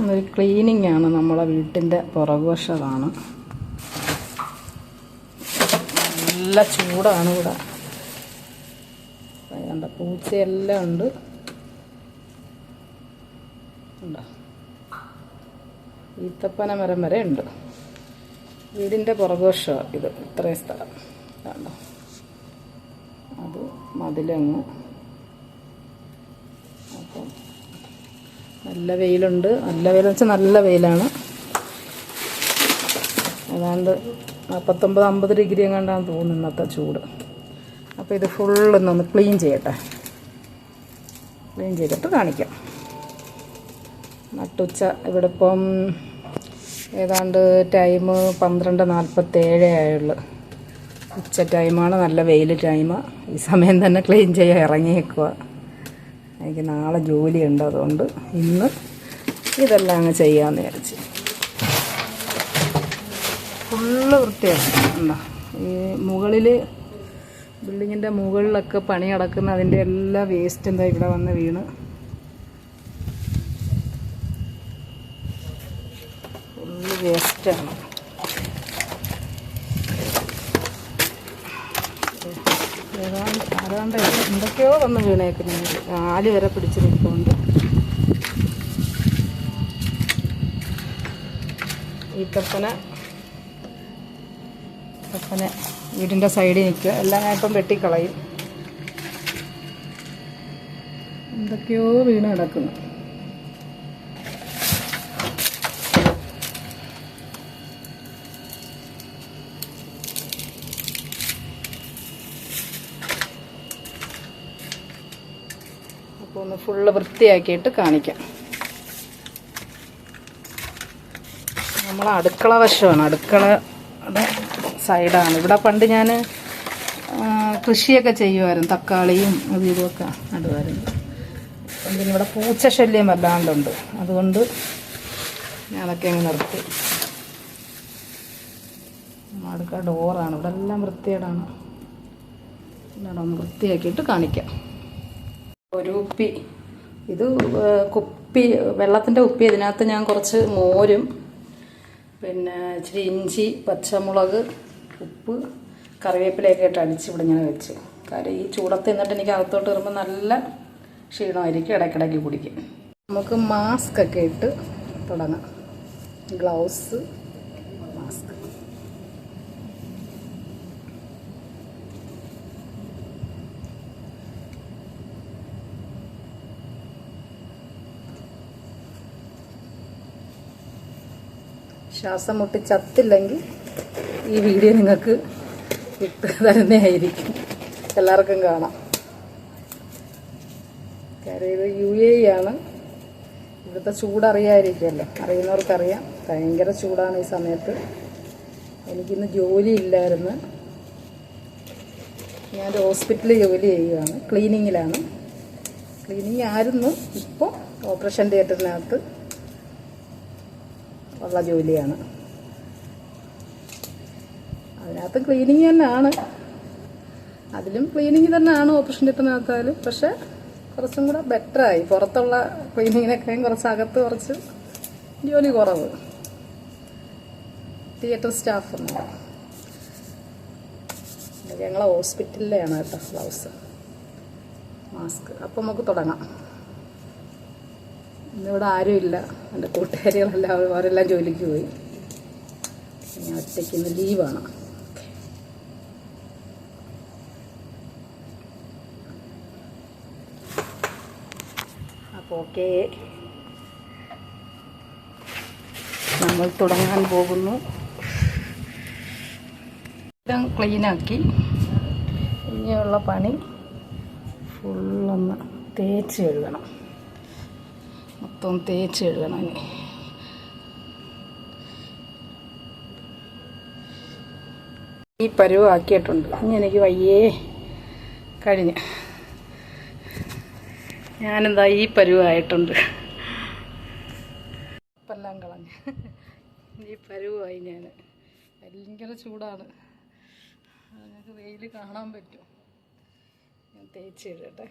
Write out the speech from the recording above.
ഒരു ക്ലീനിങ് ആണ് നമ്മളെ വീട്ടിന്റെ പുറകുവശമാണ് നല്ല ചൂടാണ് ഇവിടെ. കണ്ട പൂച്ചയെല്ലാം ഉണ്ട്. ഈത്തപ്പന മരം വരെ ഉണ്ട്. വീടിന്റെ പുറകുവശമാണ് ഇത് ഇത്രയും സ്ഥലം. കണ്ടോ? അത് മതിലങ്ങ്. അപ്പം നല്ല വെയിലുണ്ട്. നല്ല വെയിലെന്ന് വെച്ചാൽ നല്ല വെയിലാണ്. ഏതാണ്ട് നാൽപ്പത്തൊമ്പത് അമ്പത് ഡിഗ്രി എങ്ങാണ്ടാന്ന് തോന്നുന്നു ഇന്നത്തെ ചൂട്. അപ്പോൾ ഇത് ഫുള്ളൊന്നൊന്ന് ക്ലീൻ ചെയ്യട്ടെ. ക്ലീൻ ചെയ്തിട്ട് കാണിക്കാം. നട്ടുച്ച ഇവിടെ ഇപ്പം ഏതാണ്ട് ടൈം പന്ത്രണ്ട് നാൽപ്പത്തേഴേ ആയുള്ളൂ. ഉച്ച ടൈമാണ് നല്ല വെയിൽ ടൈം ഈ സമയം തന്നെ ക്ലീൻ ചെയ്യാൻ ഇറങ്ങിയേക്കുക എനിക്ക് നാളെ ജോലിയുണ്ട് അതുകൊണ്ട് ഇന്ന് ഇതെല്ലാം അങ്ങ് ചെയ്യാമെന്ന് വിചാരിച്ച്. ഫുള്ള് വൃത്തിയാണ്. എന്താ ഈ മുകളിൽ ബിൽഡിങ്ങിന്റെ മുകളിലൊക്കെ പണി കിടക്കുന്ന അതിന്റെ എല്ലാ വേസ്റ്റ് എന്താ ഇവിടെ വന്ന് വീണ്. ഫുള്ള് വേസ്റ്റാണ്. ആരാണ്ട് എന്തൊക്കെയോ വന്ന് വീണേക്കുന്നത് കാൽ വരെ പിടിച്ച് നിൽക്കുന്നുണ്ട് ഈ കപ്പന കപ്പന വീടിന്റെ സൈഡിൽ നിൽക്കുക. എല്ലാം ഞാൻ ഇപ്പം വെട്ടിക്കളയും. എന്തൊക്കെയോ വീണ് കിടക്കുന്നു. അപ്പോൾ ഒന്ന് ഫുള്ള് വൃത്തിയാക്കിയിട്ട് കാണിക്കാം. നമ്മൾ അടുക്കള വശമാണ്. അടുക്കള സൈഡാണ്. ഇവിടെ പണ്ട് ഞാൻ കൃഷിയൊക്കെ ചെയ്യുമായിരുന്നു. തക്കാളിയും അതും ഇതുമൊക്കെ നടുമായിരുന്നു. പിന്നെ ഇവിടെ പൂച്ച ശല്യം വല്ലാണ്ടുണ്ട്. അതുകൊണ്ട് ഞാനൊക്കെ അങ്ങ് നിർത്തി. അടുക്കള ഡോറാണ് ഇവിടെ എല്ലാം വൃത്തിയേടാണ് ഇവിടെ ഒന്ന് വൃത്തിയാക്കിയിട്ട് കാണിക്കാം. ഒരു ഉപ്പി. ഇത് കുപ്പി വെള്ളത്തിന്റെ ഉപ്പി ഇതിനകത്ത് ഞാൻ കുറച്ച് മോരും പിന്നെ ഇച്ചിരി ഇഞ്ചി പച്ചമുളക് ഉപ്പ് കറിവേപ്പിലയൊക്കെ ഇട്ട് അടിച്ച് ഇവിടെ ഞാൻ വെച്ച്. കാര്യം ഈ ചൂടത്ത് നിന്നിട്ട് എനിക്ക് അകത്തോട്ട് വരുമ്പോൾ നല്ല ക്ഷീണമായിരിക്കും ഇടയ്ക്കിടയ്ക്ക് കുടിക്കും നമുക്ക് മാസ്ക് ഒക്കെ ഇട്ട് തുടങ്ങാം. ഗ്ലൗസ് മാസ്ക് ശ്വാസം മുട്ടി ചത്തില്ലെങ്കിൽ ഈ വീഡിയോ നിങ്ങൾക്ക് ഇട്ട് തരുന്നതായിരിക്കും എല്ലാവർക്കും കാണാം. കാര്യം ഇത് യു എ ആണ്. ഇവിടുത്തെ ചൂടറിയായിരിക്കുമല്ലോ അറിയുന്നവർക്കറിയാം. ഭയങ്കര ചൂടാണ് ഈ സമയത്ത്. എനിക്കിന്ന് ജോലി ഇല്ലായിരുന്നു. ഞാൻ ഹോസ്പിറ്റലിൽ ജോലി ചെയ്യുകയാണ്. ക്ലീനിങ്ങിലാണ്. ക്ലീനിങ് ആയിരുന്നു. ഇപ്പോൾ ഓപ്പറേഷൻ തിയേറ്ററിനകത്ത് ഉള്ള ജോലിയാണ്. അതിനകത്ത് ക്ലീനിങ് തന്നെയാണ്. അതിലും ക്ലീനിങ് തന്നെയാണ് ഓപ്പറേഷൻ തിയേറ്ററിനകത്തായാലും പക്ഷെ കുറച്ചും കൂടെ ബെറ്ററായി പുറത്തുള്ള ക്ലീനിങ്ങിനൊക്കെയും കുറച്ച് അകത്ത് കുറച്ച് ജോലി കുറവ്. തിയേറ്റർ സ്റ്റാഫ് ഞങ്ങളെ ഹോസ്പിറ്റലിലെയാണ് കേട്ടോ ബ്ലൗസ് മാസ്ക് അപ്പം നമുക്ക് തുടങ്ങാം. ഇന്നിവിടെ ആരുമില്ല. എന്റെ കൂട്ടുകാരികളെല്ലാം അവരെല്ലാം ജോലിക്ക് പോയി. ഞാൻ ഒറ്റയ്ക്ക് ഇന്ന് ലീവാണ് അപ്പോൾ ഓക്കെ നമ്മൾ തുടങ്ങാൻ പോകുന്നു. എല്ലാം ക്ലീനാക്കി ഇനിയുള്ള പണി ഫുള്ളൊന്ന് തേച്ച് കഴുകണം. മൊത്തം തേച്ച് കഴുകണം ഇനി. ഈ പരുവാക്കിയിട്ടുണ്ട് ഇനി എനിക്ക് വയ്യേ കഴിഞ്ഞ്. ഞാനെന്താ ഈ പരുവായിട്ടുണ്ട് ഉപ്പെല്ലാം കളഞ്ഞ്. ഈ പരുവായി ഞാൻ ഭയങ്കര ചൂടാണ്. നിങ്ങൾക്ക് വെയിൽ കാണാൻ പറ്റും. ഞാൻ തേച്ച് ഇടട്ടെ